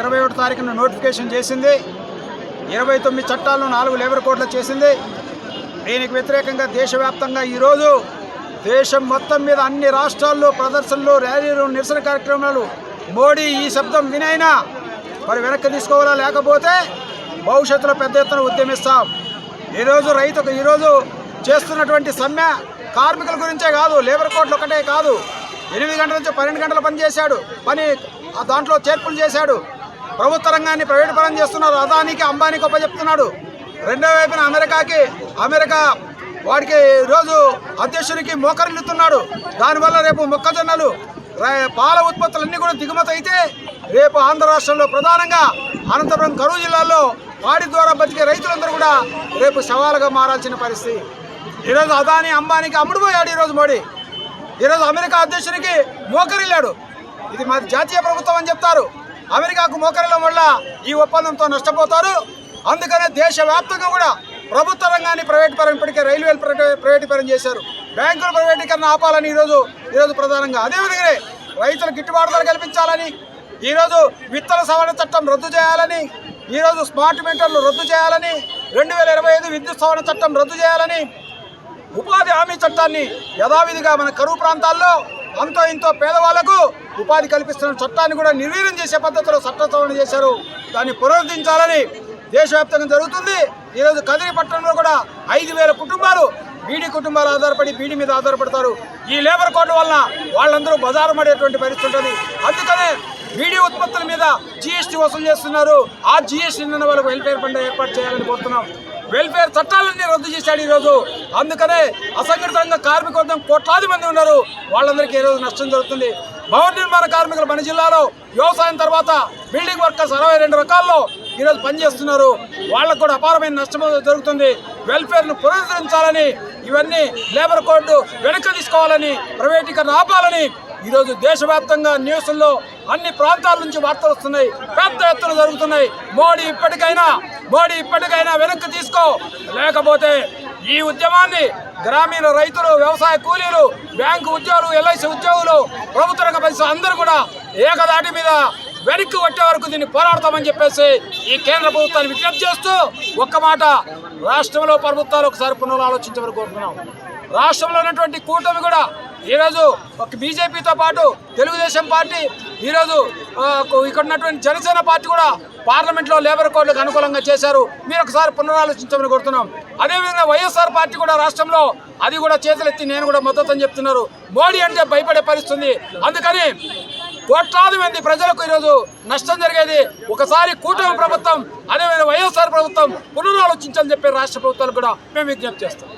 ఇరవై ఒకటి తారీఖున నోటిఫికేషన్ చేసింది. ఇరవై తొమ్మిది చట్టాలను నాలుగు లేబర్ కోడ్లు చేసింది. దీనికి వ్యతిరేకంగా దేశవ్యాప్తంగా ఈరోజు దేశం మొత్తం మీద అన్ని రాష్ట్రాల్లో ప్రదర్శనలు ర్యాలీలు నిరసన కార్యక్రమాలు. మోడీ ఈ శబ్దం వినైనా మరి వెనక్కి తీసుకోవాలా లేకపోతే భవిష్యత్తులో పెద్ద ఎత్తున ఉద్యమిస్తాం. ఈరోజు రైతుకు ఈరోజు చేస్తున్నటువంటి సమ్మె కార్మికుల గురించే కాదు లేబర్ కోడ్లు ఒకటే కాదు. ఎనిమిది గంటల నుంచి పన్నెండు గంటలు పని చేశాడు పని ఆ దాంట్లో చేర్పులు చేశాడు. ప్రభుత్వ రంగాన్ని ప్రైవేట్ పరం చేస్తున్నారు. అదానికి అంబానీకి చెప్తున్నాడు. రెండో వైపున అమెరికాకి అమెరికా వాడికి ఈరోజు అధ్యక్షునికి మోకరిల్లుతున్నాడు. దానివల్ల రేపు మొక్కజొన్నలు పాల ఉత్పత్తులన్నీ కూడా దిగుమతి అయితే రేపు ఆంధ్ర రాష్ట్రంలో ప్రధానంగా అనంతపురం కరువు జిల్లాలో వాడి ద్వారా బతికే రైతులందరూ కూడా రేపు సవాలుగా మారాల్సిన పరిస్థితి. ఈరోజు అదాని అంబానీకి అమ్ముడుపోయాడు ఈరోజు మోడీ. ఈరోజు అమెరికా అధ్యక్షునికి మోకరిల్లాడు. ఇది మాది జాతీయ ప్రభుత్వం అని చెప్తారు. అమెరికాకు మోకరడం వల్ల ఈ ఒప్పందంతో నష్టపోతారు. అందుకనే దేశవ్యాప్తంగా కూడా ప్రభుత్వ రంగాన్ని ప్రైవేట్ ఇప్పటికే రైల్వేలు ప్రైవే- ప్రైవేటీకరణ చేశారు. బ్యాంకుల ప్రైవేటీకరణ ఆపాలని ఈరోజు ఈరోజు ప్రధానంగా. అదేవిధంగానే రైతులు గిట్టుబాటు ధర కల్పించాలని ఈరోజు విత్తన సవరణ చట్టం రద్దు చేయాలని ఈరోజు స్మార్ట్ మీటర్లు రద్దు చేయాలని రెండు వేల ఇరవై ఐదు విద్యుత్ సవరణ చట్టం రద్దు చేయాలని ఉపాధి హామీ చట్టాన్ని యథావిధిగా మన కరువు ప్రాంతాల్లో అంతో ఇంతో పేదవాళ్ళకు ఉపాధి కల్పిస్తున్న చట్టాన్ని కూడా నిర్వీర్యం చేసే పద్ధతిలో చట్ట సవరణ చేశారు. దాన్ని పునరుద్ధరించాలని దేశవ్యాప్తంగా జరుగుతుంది. ఈరోజు కదిరి పట్టణంలో కూడా ఐదు వేల కుటుంబాలు బీడీ కుటుంబాలు ఆధారపడి బీడీ మీద ఆధారపడతారు. ఈ లేబర్ కోడ్ వలన వాళ్ళందరూ బజారు పడేటువంటి పరిస్థితి ఉంటుంది. అందుకనే బీడీ ఉత్పత్తుల మీద జీఎస్టీ వసూలు చేస్తున్నారు. ఆ జీఎస్టీ నిన్న వాళ్ళకు వెల్ఫేర్ ఫండ్ ఏర్పాటు చేయాలని కోరుతున్నాం. వెల్ఫేర్ చట్టాలన్నీ రద్దు చేశాడు ఈరోజు. అందుకనే అసంఘటిత రంగ కార్మిక వర్గం కోట్లాది మంది ఉన్నారు. వాళ్ళందరికీ ఈరోజు నష్టం జరుగుతుంది. భవన నిర్మాణ కార్మికులు మన జిల్లాలో వ్యవసాయం తర్వాత బిల్డింగ్ వర్కర్స్ అరవై రెండు రకాల్లో ఈరోజు పనిచేస్తున్నారు. వాళ్ళకు కూడా అపారమైన నష్టం జరుగుతుంది. వెల్ఫేర్ను పునరుద్ధరించాలని ఇవన్నీ లేబర్ కోడ్ వెనక్కి తీసుకోవాలని ప్రైవేటీకరణ ఆపాలని ఈరోజు దేశవ్యాప్తంగా న్యూస్ల్లో అన్ని ప్రాంతాల నుంచి వార్తలు వస్తున్నాయి. పెద్ద ఎత్తున జరుగుతున్నాయి. మోడీ ఇప్పటికైనా మోడీ ఇప్పటికైనా వెనక్కి తీసుకో. లేకపోతే ఈ ఉద్యమాన్ని గ్రామీణ రైతులు వ్యవసాయ కూలీలు బ్యాంకు ఉద్యోగులు ఎల్ఐసి ఉద్యోగులు ప్రభుత్వ రంగ పరిశ్రమ అందరూ కూడా ఏకదాటి మీద వెనక్కి వచ్చే వరకు దీన్ని పోరాడతామని చెప్పేసి ఈ కేంద్ర ప్రభుత్వాన్ని విజ్ఞప్తి చేస్తూ ఒక్క మాట. రాష్ట్రంలో ప్రభుత్వాలు ఒకసారి పునరాలోచించమని కోరుతున్నాం. రాష్ట్రంలో ఉన్నటువంటి కూటమి కూడా ఈరోజు ఒక బీజేపీతో పాటు తెలుగుదేశం పార్టీ ఈరోజు ఇక్కడ ఉన్నటువంటి జనసేన పార్టీ కూడా పార్లమెంట్లో లేబర్ కోడ్లకు అనుకూలంగా చేశారు. మీరు ఒకసారి పునరాలోచించమని కోరుతున్నాం. అదేవిధంగా వైఎస్ఆర్ పార్టీ కూడా రాష్ట్రంలో అది కూడా చేతులెత్తి నేను కూడా మద్దతు అని చెప్తున్నారు. మోడీ అంటే భయపడే పరిస్థితుంది. అందుకని కోట్లాది మంది ప్రజలకు ఈరోజు నష్టం జరిగేది. ఒకసారి కూటమి ప్రభుత్వం అదేవిధంగా వైఎస్ఆర్ ప్రభుత్వం పునరాలోచించాలని చెప్పి రాష్ట్ర ప్రభుత్వాలు కూడా మేము విజ్ఞప్తి చేస్తాం.